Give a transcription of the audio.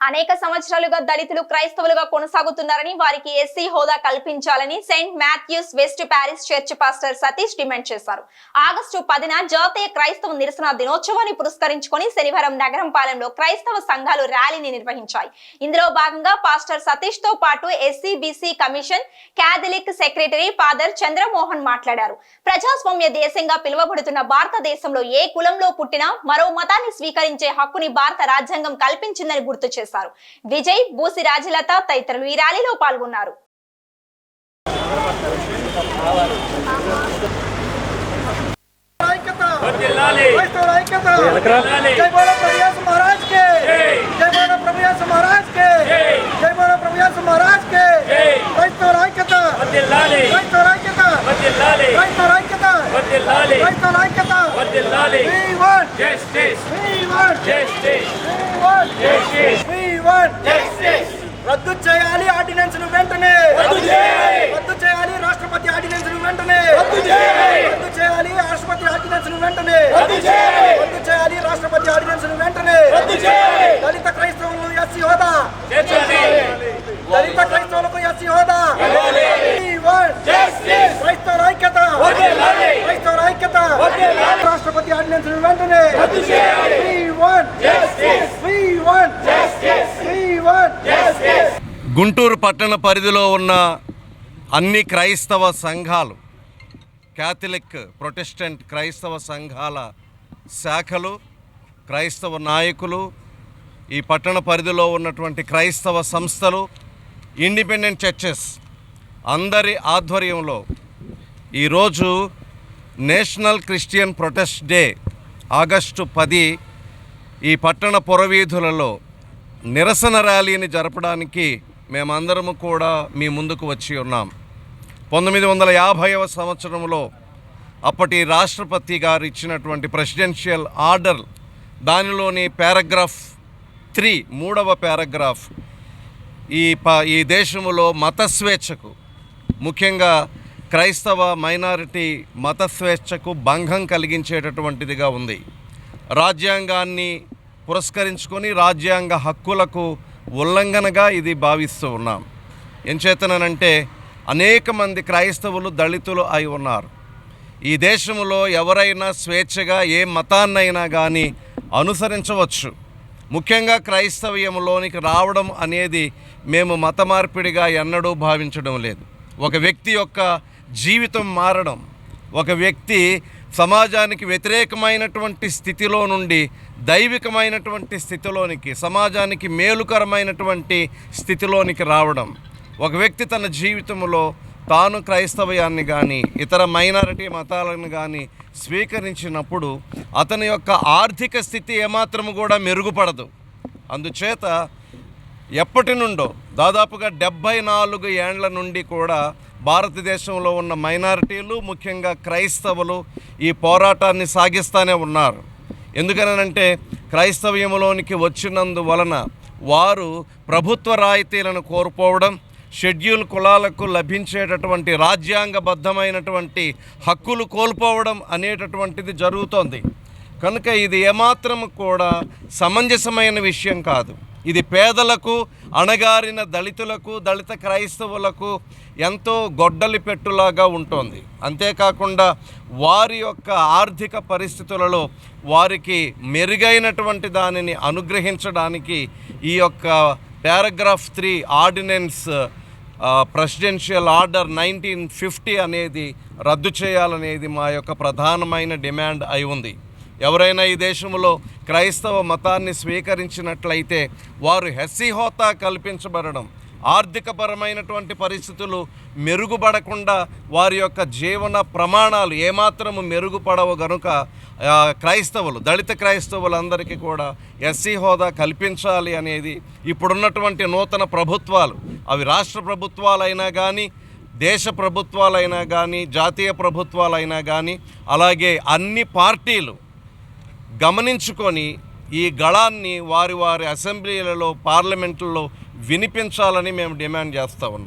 అనేక సంవత్సరాలుగా దళితులు క్రైస్తవులుగా కొనసాగుతున్నారని వారికి ఎస్సీ హోదా కల్పించాలని saint Matthews west Paris church pastor Satish demand చేశారు. ఆగస్టు పదిన జాతీయ క్రైస్తవ నిరసన దినోత్సవాన్ని పురస్కరించుకొని శనివారం నగరం పాలెంలో క్రైస్తవ సంఘాలు ర్యాలీని నిర్వహించాయి. ఇందులో భాగంగా పాస్టర్ సతీష్తో పాటు SC BC commission Catholic secretary father Chandramohan మాట్లాడారు. ప్రజాస్వామ్య దేశంగా పిలువబడుతున్న భారతదేశంలో ఏ కులంలో పుట్టినా మరో మతాన్ని స్వీకరించే హక్కుని భారత రాజ్యాంగం కల్పించిందని గుర్తు చేశారు. విజయ్ బూసి రాజలత తదితరులు ఈ ర్యాలీలో పాల్గొన్నారు. ఐక్యత ఐక్యత. రద్దు చేయాలి ఆర్డినెన్స్ను వెంటనే. రద్దు చేయాలి. రద్దు చేయాలి రాష్ట్రపతి ఆర్డినెన్స్ను వెంటనే. రద్దు చేయాలి. రద్దు చేయాలి రాష్ట్రపతి ఆర్డినెన్స్ను వెంటనే రద్దు చేయాలి. దళిత క్రైస్తవులు ఎస్సీ హోదా చేర్చాలి. దళిత క్రైస్తవులకు ఎస్సీ హోదా ఇవ్వాలి. We want Justice. క్రైస్తవుల ఐక్యత వర్ధిల్లాలి. క్రైస్తవుల ఐక్యత వర్ధిల్లాలి. రాష్ట్రపతి ఆర్డినెన్స్ను వెంటనే రద్దు చేయాలి. We want Justice. We want Justice. We want Justice. Guntur పట్టణ పరిధిలో ఉన్న అన్ని క్రైస్తవ సంఘాలు క్యాథలిక్ ప్రొటెస్టెంట్ క్రైస్తవ సంఘాల శాఖలు క్రైస్తవ నాయకులు ఈ పట్టణ పరిధిలో ఉన్నటువంటి క్రైస్తవ సంస్థలు ఇండిపెండెంట్ చర్చెస్ అందరి ఆధ్వర్యంలో ఈరోజు national Christian protest day August పది ఈ పట్టణ పురవీధులలో నిరసన ర్యాలీని జరపడానికి మేమందరము కూడా మీ ముందుకు వచ్చి ఉన్నాం. పంతొమ్మిది వందల యాభైవ సంవత్సరంలో అప్పటి రాష్ట్రపతి గారు ఇచ్చినటువంటి ప్రెసిడెన్షియల్ ఆర్డర్ దానిలోని పారాగ్రాఫ్ త్రీ మూడవ పారాగ్రాఫ్ ఈ ప ఈ దేశంలో మత స్వేచ్ఛకు ముఖ్యంగా క్రైస్తవ మైనారిటీ మత స్వేచ్ఛకు భంగం కలిగించేటటువంటిదిగా ఉంది. రాజ్యాంగాన్ని పురస్కరించుకొని రాజ్యాంగ హక్కులకు ఉల్లంఘనగా ఇది భావిస్తూ ఉన్నాం. ఎంచేతనంటే అనేక మంది క్రైస్తవులు దళితులు అయి ఉన్నారు. ఈ దేశంలో ఎవరైనా స్వేచ్ఛగా ఏ మతాన్నైనా కానీ అనుసరించవచ్చు. ముఖ్యంగా క్రైస్తవ్యంలోనికి రావడం అనేది మేము మత మార్పిడిగా ఎన్నడూ భావించడం లేదు. ఒక వ్యక్తి యొక్క జీవితం మారడం ఒక వ్యక్తి సమాజానికి వ్యతిరేకమైనటువంటి స్థితిలో నుండి దైవికమైనటువంటి స్థితిలోనికి సమాజానికి మేలుకరమైనటువంటి స్థితిలోనికి రావడం ఒక వ్యక్తి తన జీవితంలో తాను క్రైస్తవయాన్ని కానీ ఇతర మైనారిటీ మతాలను కానీ స్వీకరించినప్పుడు అతని యొక్క ఆర్థిక స్థితి ఏమాత్రము కూడా మెరుగుపడదు. అందుచేత ఎప్పటి నుండో దాదాపుగా డెబ్భై నాలుగు ఏండ్ల నుండి కూడా భారతదేశంలో ఉన్న మైనారిటీలు ముఖ్యంగా క్రైస్తవులు ఈ పోరాటాన్ని సాగిస్తూనే ఉన్నారు. ఎందుకనంటే క్రైస్తవ్యంలోనికి వచ్చినందువలన వారు ప్రభుత్వ రాయితీలను కోల్పోవడం షెడ్యూల్ కులాలకు లభించేటటువంటి రాజ్యాంగబద్ధమైనటువంటి హక్కులు కోల్పోవడం అనేటటువంటిది జరుగుతోంది. కనుక ఇది ఏమాత్రం కూడా సమంజసమైన విషయం కాదు. ఇది పేదలకు అణగారిన దళితులకు దళిత క్రైస్తవులకు ఎంతో గొడ్డలి పెట్టులాగా ఉంటుంది. అంతేకాకుండా వారి యొక్క ఆర్థిక పరిస్థితులలో వారికి మెరుగైనటువంటి దానిని అనుగ్రహించడానికి ఈ యొక్క paragraph three ordinance presidential order nineteen fifty అనేది రద్దు చేయాలనేది మా యొక్క ప్రధానమైన డిమాండ్ అయి ఉంది. ఎవరైనా ఈ దేశంలో క్రైస్తవ మతాన్ని స్వీకరించినట్లయితే వారు హెస్సిహోతా కల్పించబడడం ఆర్థికపరమైనటువంటి పరిస్థితులు మెరుగుపడకుండా వారి యొక్క జీవన ప్రమాణాలు ఏమాత్రము మెరుగుపడవు గనుక క్రైస్తవులు దళిత క్రైస్తవులందరికీ కూడా ఎస్సీ హోదా కల్పించాలి అనేది ఇప్పుడున్నటువంటి నూతన ప్రభుత్వాలు. అవి రాష్ట్ర ప్రభుత్వాలైనా కానీ దేశ ప్రభుత్వాలైనా కానీ జాతీయ ప్రభుత్వాలైనా కానీ అలాగే అన్ని పార్టీలు గమనించుకొని ఈ గళాన్ని వారి వారి అసెంబ్లీలలో పార్లమెంట్లో వినిపించాలని మేము డిమాండ్ చేస్తూ ఉన్నాం.